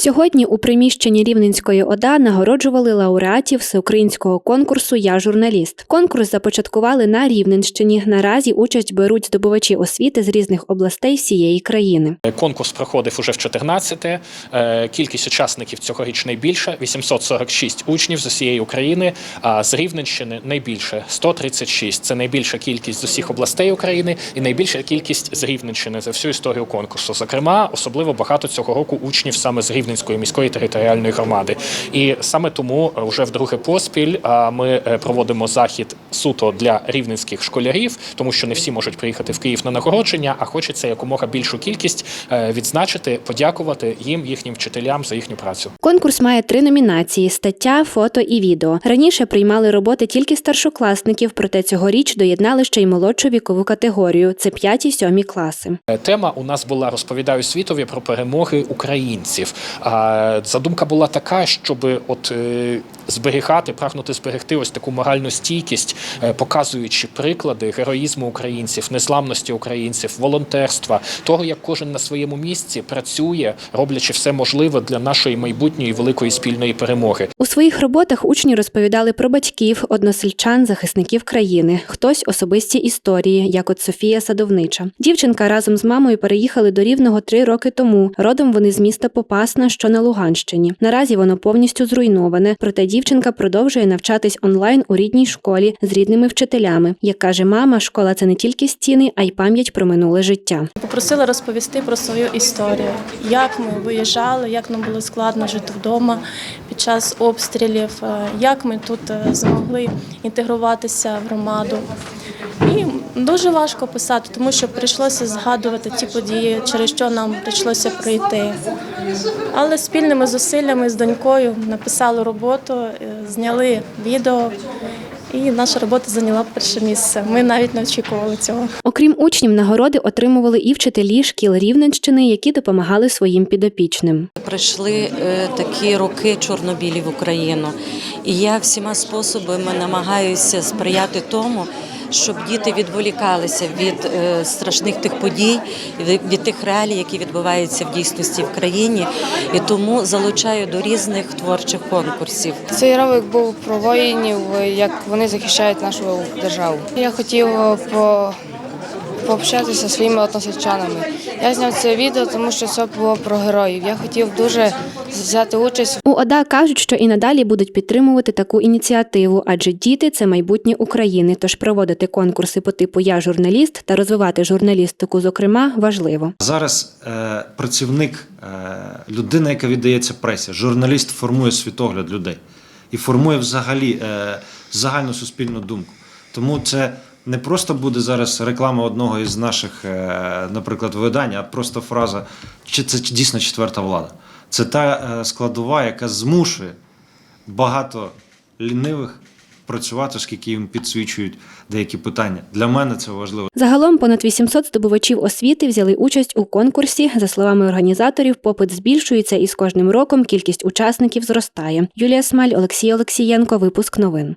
Сьогодні у приміщенні Рівненської ОДА нагороджували лауреатів всеукраїнського конкурсу Я журналіст. Конкурс започаткували на Рівненщині. Наразі участь беруть здобувачі освіти з різних областей всієї країни. Конкурс проходив уже в 14-те. Е, Кількість учасників цьогоріч найбільша 846 учнів з усієї України. А з Рівненщини найбільше 136. Це найбільша кількість з усіх областей України і найбільша кількість з Рівненщини за всю історію конкурсу. Зокрема, особливо багато цього року учнів саме з Рівненської міської територіальної громади. І саме тому е, вже вдруге поспіль ми е, проводимо захід суто для рівненських школярів, тому що не всі можуть приїхати в Київ на нагородження, а хочеться якомога більшу кількість е, відзначити, подякувати їм, їхнім вчителям за їхню працю. Конкурс має три номінації: стаття, фото і відео. Раніше приймали роботи тільки старшокласників, проте цьогоріч доєднали ще й молодшу вікову категорію це 5-7 класи. Е, Тема у нас була розповідаю світові про перемоги українців. Задумка була така, щоб от е, зберігати, прагнути зберегти ось таку моральну стійкість, е, показуючи приклади героїзму українців, незламності українців, волонтерства, того, як кожен на своєму місці працює, роблячи все можливе для нашої майбутньої великої спільної перемоги. У своїх роботах учні розповідали про батьків, односельчан, захисників країни, хтось особисті історії, як от Софія Садовнича. Дівчинка разом з мамою переїхали до Рівного три роки тому. Родом вони з міста Попасна, що на Луганщині. Наразі воно повністю зруйноване, проте дівчинка продовжує навчатись онлайн у рідній школі з рідними вчителями. Як каже мама, школа це не тільки стіни, а й пам'ять про минуле життя. Попросила розповісти про свою історію, як ми виїжджали, як нам було складно жити вдома під час обстрілів, е, як ми тут е, змогли інтегруватися в громаду. І дуже важко писати, тому що прийшлося згадувати ті події, через що нам прийшлося пройти. Але спільними зусиллями з донькою написали роботу, е, зняли відео, і наша робота зайняла перше місце. Ми навіть не очікували цього. Окрім учнів, нагороди отримували і вчителі шкіл Рівненщини, які допомагали своїм підопічним. Прийшли е, такі роки чорнобілі в Україну, і я всіма способами намагаюся сприяти тому, щоб діти відволікалися від е, страшних тих подій, від, тих реалій, які відбуваються в дійсності в країні, і тому залучаю до різних творчих конкурсів. Цей ролик був про воїнів, як вони захищають нашу державу. Я хотів по, пообщатися зі своїми односельчанами. Я зняв це відео, тому що це було про героїв. Я хотів дуже взяти участь У ОДА кажуть, що і надалі будуть підтримувати таку ініціативу, адже діти це майбутнє України. Тож проводити конкурси по типу Я журналіст та розвивати журналістику, зокрема, важливо. Зараз е, працівник, е, людина, яка віддається пресі, журналіст формує світогляд людей і формує взагалі е, загальну суспільну думку. Тому це не просто буде зараз реклама одного із наших, е, наприклад, видань, а просто фраза чи це дійсно четверта влада. Це та е, складова, яка змушує багато лінивих працювати, оскільки їм підсвічують деякі питання. Для мене це важливо. Загалом понад 800 здобувачів освіти взяли участь у конкурсі. За словами організаторів, попит збільшується і з кожним роком кількість учасників зростає. Юлія Смаль, Олексій Олексієнко. Випуск новин.